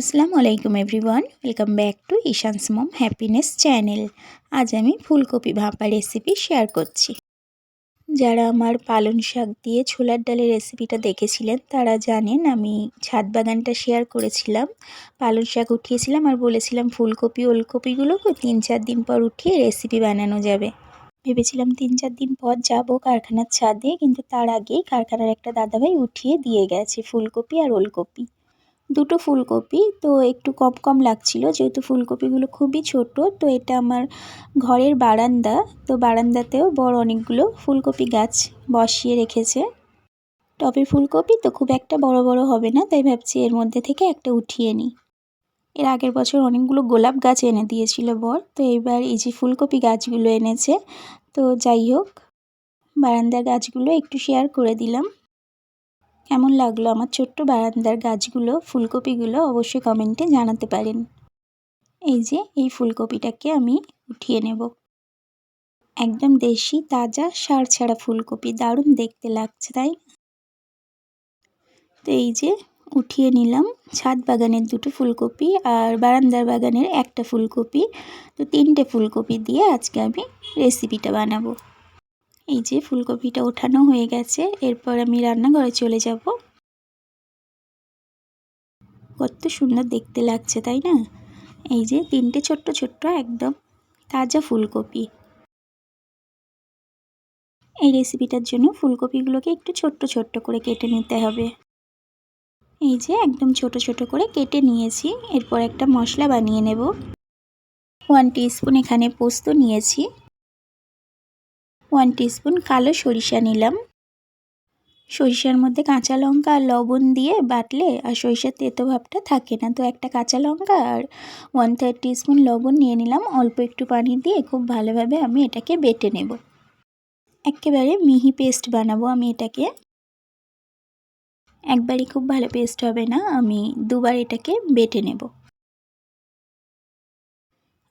আসসালামু আলাইকুম everyone, welcome back to Ishan's mom happiness channel. আজ আমি ফুলকপি ভাপা রেসিপি শেয়ার করছি। যারা আমার পালং শাক দিয়ে ছোলার ডালের রেসিপিটা দেখেছিলেন, তারা জানেন আমি ছাদ বাগানটা শেয়ার করেছিলাম। পালং শাক উঠিয়েছিলাম আর বলেছিলাম, ফুলকপি ওলকপিগুলোকে তিন চার দিন পর উঠিয়ে রেসিপি বানানো যাবে। ভেবেছিলাম তিন চার দিন পর যাব কারখানার ছাদে, কিন্তু তার আগেই কারখানার একটা দাদাভাই উঠিয়ে দিয়ে গেছে ফুলকপি আর ওলকপি। দুটো ফুলকপি, তো একটু কম কম লাগছিল যেহেতু ফুলকপিগুলো খুবই ছোট, তো এটা আমার ঘরের বারান্দা, তো বারান্দাতেও বড় অনেকগুলো ফুলকপি গাছ বসিয়ে রেখেছে। টবের ফুলকপি তো খুব একটা বড় বড় হবে না, তাই ভাবছি এর মধ্যে থেকে একটা উঠিয়ে নিই। এর আগের বছর অনেকগুলো গোলাপ গাছ এনে দিয়েছিল বর, তো এবার এই যে ফুলকপি গাছগুলো এনেছে, তো যাই হোক বারান্দার গাছগুলো একটু শেয়ার করে দিলাম। কেমন লাগল আমার ছোট্ট বারান্দার গাছগুলো, ফুলকপিগুলো অবশ্যই কমেন্টে জানাতে পারেন। এই যে, এই ফুলকপিটাকে আমি উঠিয়ে নেব। একদম দেশি, তাজা, সার ছাড়া ফুলকপি। দারুণ দেখতে লাগছে, তাই তো এই যে, উঠিয়ে নিলাম ছাদ বাগানের দুটো ফুলকপি আর বারান্দার বাগানের একটা ফুলকপি। তো তিনটে ফুলকপি দিয়ে আজকে আমি রেসিপিটা বানাবো। এই যে ফুলকপিটা ওঠানো হয়ে গেছে, এরপর আমি রান্নাঘরে চলে যাব। কত সুন্দর দেখতে লাগছে, তাই না? এই যে তিনটে ছোট্ট ছোট্ট একদম তাজা ফুলকপি। এই রেসিপিটার জন্য ফুলকপিগুলোকে একটু ছোট্ট ছোট্ট করে কেটে নিতে হবে। এই যে একদম ছোট ছোট করে কেটে নিয়েছি, এরপর একটা মশলা বানিয়ে নেব। ওয়ান টিস্পুন এখানে পোস্ত নিয়েছি। ওয়ান টিস্পুন কালো সরিষা নিলাম। সরিষার মধ্যে কাঁচা লঙ্কা আর লবণ দিয়ে বাটলে আর সরিষার তেতো ভাবটা থাকে না। তো একটা কাঁচা লঙ্কা আর ওয়ান থার্ড টিস্পুন লবণ নিয়ে নিলাম। অল্প একটু পানি দিয়ে খুব ভালোভাবে আমি এটাকে বেটে নেব। একেবারে মিহি পেস্ট বানাবো আমি এটাকে। একবারই খুব ভালো পেস্ট হবে না, আমি দুবার এটাকে বেটে নেব।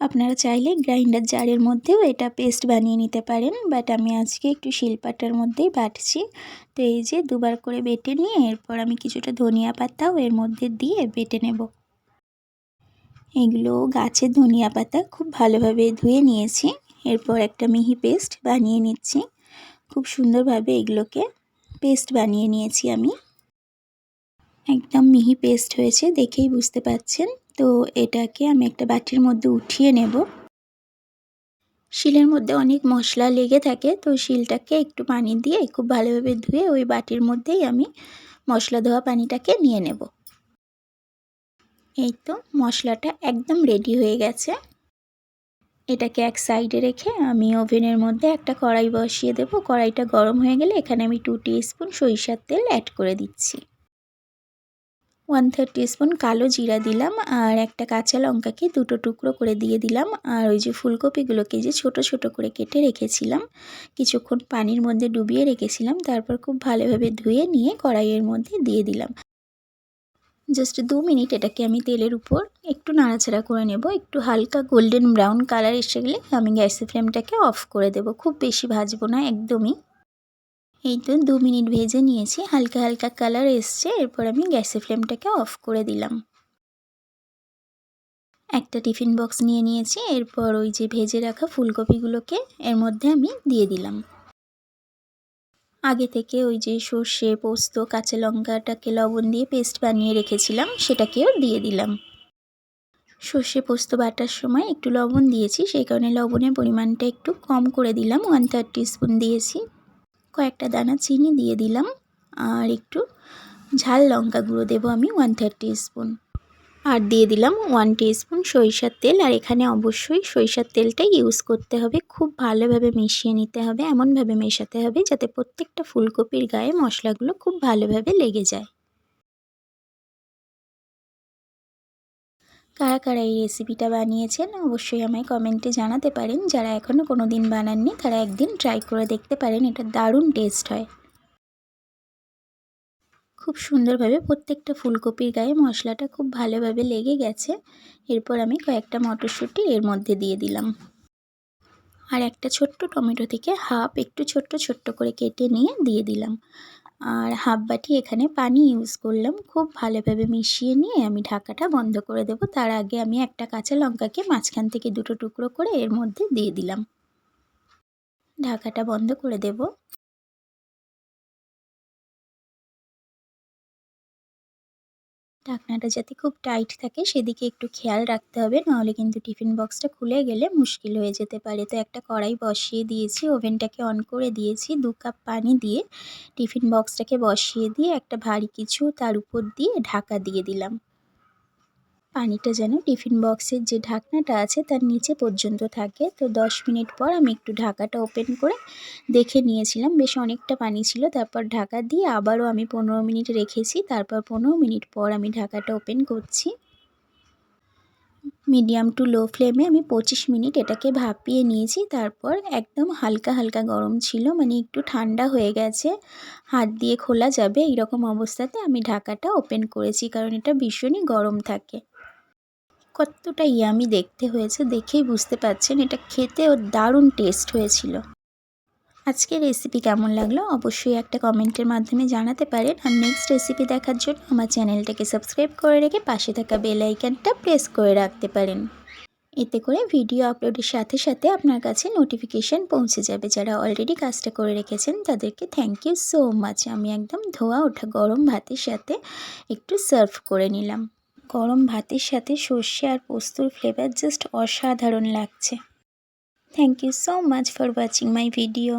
আপনারা চাইলে গ্রাইন্ডার জারের মধ্যেও এটা পেস্ট বানিয়ে নিতে পারেন, বাট আমি আজকে একটু শিলপাটার মধ্যেই বাটছি। তো এই যে দুবার করে বেটে নিয়ে এরপর আমি কিছুটা ধনিয়া পাতাও এর মধ্যে দিয়ে বেটে নেব। এগুলো গাছের ধনিয়া পাতা খুব ভালোভাবে ধুয়ে নিয়েছি, এরপর একটা মিহি পেস্ট বানিয়ে নিচ্ছি। খুব সুন্দরভাবে এগুলোকে পেস্ট বানিয়ে নিয়েছি আমি। একদম মিহি পেস্ট হয়েছে, দেখেই বুঝতে পাচ্ছেন। তো এটাকে আমি একটা বাটির মধ্যে উঠিয়ে নেব। শিলের মধ্যে অনেক মশলা লেগে থাকে, তো শিলটাকে একটু পানি দিয়ে খুব ভালোভাবে ধুয়ে ওই বাটির মধ্যেই আমি মশলা ধোয়া পানিটাকে নিয়ে নেব। এই তো মশলাটা একদম রেডি হয়ে গেছে। এটাকে এক সাইডে রেখে আমি ওভেনের মধ্যে একটা কড়াই বসিয়ে দেব। কড়াইটা গরম হয়ে গেলে এখানে আমি টু স্পুন সরিষার তেল অ্যাড করে দিচ্ছি। ওয়ান থার্ড স্পুন কালো জিরা দিলাম আর একটা কাঁচা লঙ্কাকে দুটো টুকরো করে দিয়ে দিলাম। আর ওই যে ফুলকপিগুলোকে যে ছোট ছোট করে কেটে রেখেছিলাম, কিছুক্ষণ পানির মধ্যে ডুবিয়ে রেখেছিলাম, তারপর খুব ভালোভাবে ধুয়ে নিয়ে কড়াইয়ের মধ্যে দিয়ে দিলাম। জাস্ট দু মিনিট এটাকে আমি তেলের উপর একটু নাড়াচাড়া করে নেব। একটু হালকা গোল্ডেন ব্রাউন কালার এসে গেলে আমি গ্যাসের ফ্লেমটাকে অফ করে দেব। খুব বেশি ভাজবো না, একদমই। এই তো দু মিনিট ভেজে নিয়েছি, হালকা হালকা কালার এসছে, এরপর আমি গ্যাসের ফ্লেমটাকে অফ করে দিলাম। একটা টিফিন বক্স নিয়ে নিয়েছি, এরপর ওই যে ভেজে রাখা ফুলকপিগুলোকে এর মধ্যে আমি দিয়ে দিলাম। আগে থেকে ওই যে সর্ষে, পোস্ত, কাঁচা লঙ্কাটাকে লবণ দিয়ে পেস্ট বানিয়ে রেখেছিলাম, সেটাকেও দিয়ে দিলাম। সর্ষে, পোস্ত বাটার সময় একটু লবণ দিয়েছি, সেই কারণে লবণের পরিমাণটা একটু কম করে দিলাম ওয়ান থার্টি স্পুন দিয়েছি। কয়েকটা দানা চিনি দিয়ে দিলাম আর একটু ঝাল লঙ্কা গুঁড়ো দেবো আমি ওয়ান থার্টি স্পুন আর দিয়ে দিলাম ওয়ান স্পুন সরিষার তেল আর এখানে অবশ্যই সরিষার তেলটাই ইউজ করতে হবে, খুব ভালোভাবে মিশিয়ে নিতে হবে, এমনভাবে মেশাতে হবে যাতে প্রত্যেকটা ফুলকপির গায়ে মশলাগুলো খুব ভালোভাবে লেগে যায়। কারা কারা এই রেসিপিটা বানিয়েছেন অবশ্যই আমায় কমেন্টে জানাতে পারেন। যারা এখনও কোনো দিন বানাননি, তারা একদিন ট্রাই করে দেখতে পারেন, এটা দারুণ টেস্ট হয়। খুব সুন্দরভাবে প্রত্যেকটা ফুলকপির গায়ে মশলাটা খুব ভালোভাবে লেগে গেছে। এরপর আমি কয়েকটা মটরশুঁটি এর মধ্যে দিয়ে দিলাম। আর একটা ছোট্ট টমেটো থেকে হাফ একটু ছোট্ট ছোট্ট করে কেটে নিয়ে দিয়ে দিলাম। আর হাফ বাটি এখানে পানি ইউজ করলাম। খুব ভালোভাবে মিশিয়ে নিয়ে আমি ঢাকাটা বন্ধ করে দেব। তার আগে আমি একটা কাঁচা লঙ্কাকে মাঝখান থেকে দুটো টুকরো করে এর মধ্যে দিয়ে দিলাম। ঢাকাটা বন্ধ করে দেব। ঢাকনাটা যাতে খুব টাইট থাকে, সেদিকে একটু খেয়াল রাখতে হবে, নাহলে কিন্তু টিফিন বক্সটা খুলে গেলে মুশকিল হয়ে যেতে পারে। তো একটা কড়াই বসিয়ে দিয়েছি, ওভেনটাকে অন করে দিয়েছি, দু কাপ পানি দিয়ে টিফিন বক্সটাকে বসিয়ে দিয়ে একটা ভারী কিছু তার উপর দিয়ে ঢাকা দিয়ে দিলাম। পানিটা যেন টিফিন বক্সের যে ঢাকনাটা আছে তার নিচে পর্যন্ত থাকে। তো দশ মিনিট পর আমি একটু ঢাকাটা ওপেন করে দেখে নিয়েছিলাম। বেশ অনেকটা পানি ছিল। তারপর ঢাকা দিয়ে আবারও আমি পনেরো মিনিট রেখেছি। তারপর পনেরো মিনিট পর আমি ঢাকাটা ওপেন করছি। মিডিয়াম টু লো ফ্লেমে আমি পঁচিশ মিনিট এটাকে ভাপিয়ে নিয়েছি। তারপর একদম হালকা হালকা গরম ছিল। মানে একটু ঠান্ডা হয়ে গেছে। হাত দিয়ে খোলা যাবে এইরকম অবস্থাতে আমি ঢাকাটা ওপেন করেছি। কারণ এটা ভীষণই গরম থাকে। কতটা ইয়ামি দেখতে হয়েছে দেখেই বুঝতে পারছেন, এটা খেতে খেতেও দারুণ টেস্ট হয়েছিল। আজকের রেসিপি কেমন লাগল অবশ্যই একটা কমেন্টের মাধ্যমে জানাতে পারেন। আর নেক্সট রেসিপি দেখার জন্য আমার চ্যানেলটাকে সাবস্ক্রাইব করে রেখে পাশে থাকা বেল আইকনটা প্রেস করে রাখতে পারেন। এতে করে ভিডিও আপলোডের সাথে সাথে আপনার কাছে নোটিফিকেশান পৌঁছে যাবে। যারা অলরেডি কাজটা করে রেখেছেন তাদেরকে থ্যাংক ইউ সো মাচ আমি একদম ধোয়া ওঠা গরম ভাতের সাথে একটু সার্ভ করে নিলাম। গরম ভাতের সাথে সর্ষে আর পোস্তর ফ্লেভার জাস্ট অসাধারণ লাগছে। Thank you so much for watching my video